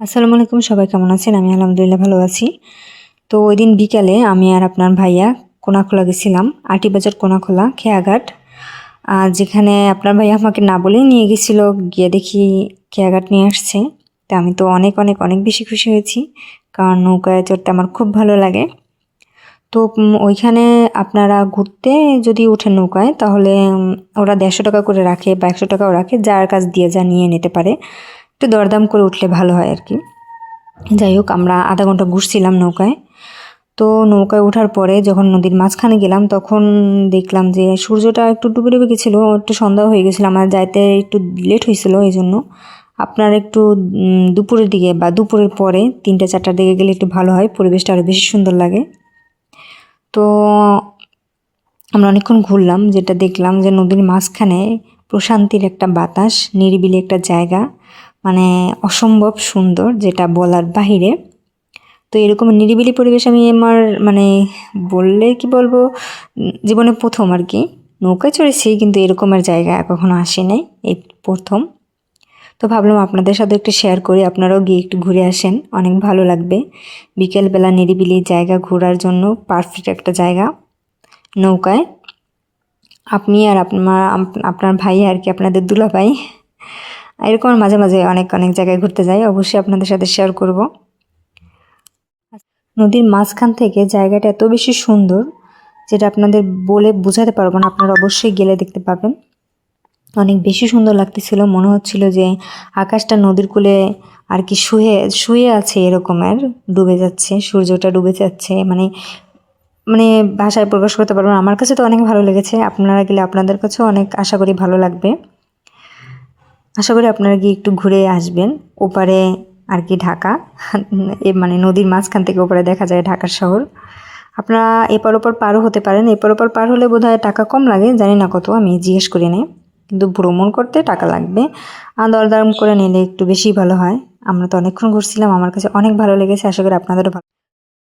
আসসালামু আলাইকুম, সবাই কেমন আছেন? আমি আলহামদুলিল্লাহ ভালো আছি। তো ওই দিন বিকালে আমি আর আপনার ভাইয়া কোনাখোলা গেছিলাম আটি বাজার কোনাখোলা, খেয়াঘাট। যেখানে আপনার ভাইয়া আমাকে না বলেই নিয়ে গেছিল, গিয়ে দেখি খেয়াঘাট নিয়ে আসছে। তা আমি তো অনেক অনেক অনেক বেশি খুশি হয়েছি, কারণ নৌকায় চড়তে আমার খুব ভালো লাগে। তো ওইখানে আপনারা ঘুরতে যদি ওঠেন নৌকায়, তাহলে ওরা দেড়শো টাকা করে রাখে বা একশো টাকাও রাখে, যার কাছ দিয়ে যা নিয়ে নিতে পারে। একটু দরদাম করে উঠলে ভালো হয় আর কি। যাই হোক, আমরা আধা ঘণ্টা ঘুরছিলাম নৌকায়। তো নৌকায় ওঠার পরে যখন নদীর মাঝখানে গেলাম, তখন দেখলাম যে সূর্যটা একটু ডুবে ডুবে গেছিল, একটু সন্ধ্যা হয়ে গেছিল, আমার যাইতে একটু লেট হয়েছিল এই জন্য আপনার একটু দুপুরের দিকে বা দুপুরের পরে তিনটে চারটার দিকে গেলে একটু ভালো হয়, পরিবেশটা আরও বেশি সুন্দর লাগে। তো আমরা অনেকক্ষণ ঘুরলাম, যেটা দেখলাম যে নদীর মাঝখানে প্রশান্তির একটা বাতাস, নিরিবিলি একটা জায়গা। মানে অসম্ভব সুন্দর যেটা বলার বাহিরে। তো এরকম নিরিবিলি পরিবেশ আমি আমার মানে বললে কি বলব, জীবনে প্রথম আর কি। নৌকায় চড়েছি কিন্তু এরকমের জায়গা কখনো আসি নাই এই প্রথম। তো ভাবলাম আপনাদের সাথে একটু শেয়ার করি, আপনারাও গিয়ে একটু ঘুরে আসেন, অনেক ভালো লাগবে। বিকেলবেলা নিরিবিলি জায়গা ঘোরার জন্য পারফেক্ট একটা জায়গা নৌকায়। আপনি আর আপনার আপনার ভাই আর কি, আপনাদের দুলা ভাই এরকম মাঝে মাঝে অনেক অনেক জায়গায় ঘুরতে যাই, অবশ্যই আপনাদের সাথে শেয়ার করব। নদীর মাঝখান থেকে জায়গাটা এত বেশি সুন্দর যেটা আপনাদের বলে বোঝাতে পারব না, আপনারা অবশ্যই গেলে দেখতে পাবেন। অনেক বেশি সুন্দর লাগতেছিল, মনে হচ্ছিল যে আকাশটা নদীর কূলে আর কি শুয়ে শুয়ে আছে এরকমের ডুবে যাচ্ছে, সূর্যটা ডুবে যাচ্ছে মানে মানে ভাষায় প্রকাশ করতে পারব আমার কাছে তো অনেক ভালো লেগেছে, আপনারা গেলে আপনাদের কাছেও অনেক আশা করি ভালো লাগবে। আশা করি আপনারা গিয়ে একটু ঘুরে আসবেন। ওপারে আর কি ঢাকা। এ মানে নদীর মাঝখান থেকে ওপারে দেখা যায় ঢাকার শহর। আপনারা এপার ওপার পারও হতে পারেন। এপার ওপার পার হলে বোধহয় টাকা কম লাগে, জানি না কত, আমি জিজ্ঞেস করি নাই। কিন্তু ভ্রমণ করতে টাকা লাগবে। দরদাম করে নিলে একটু বেশি ভালো হয়। আমরা তো অনেকক্ষণ ঘুরছিলাম, আমার কাছে অনেক ভালো লেগেছে, আশা করি আপনাদেরও ভালো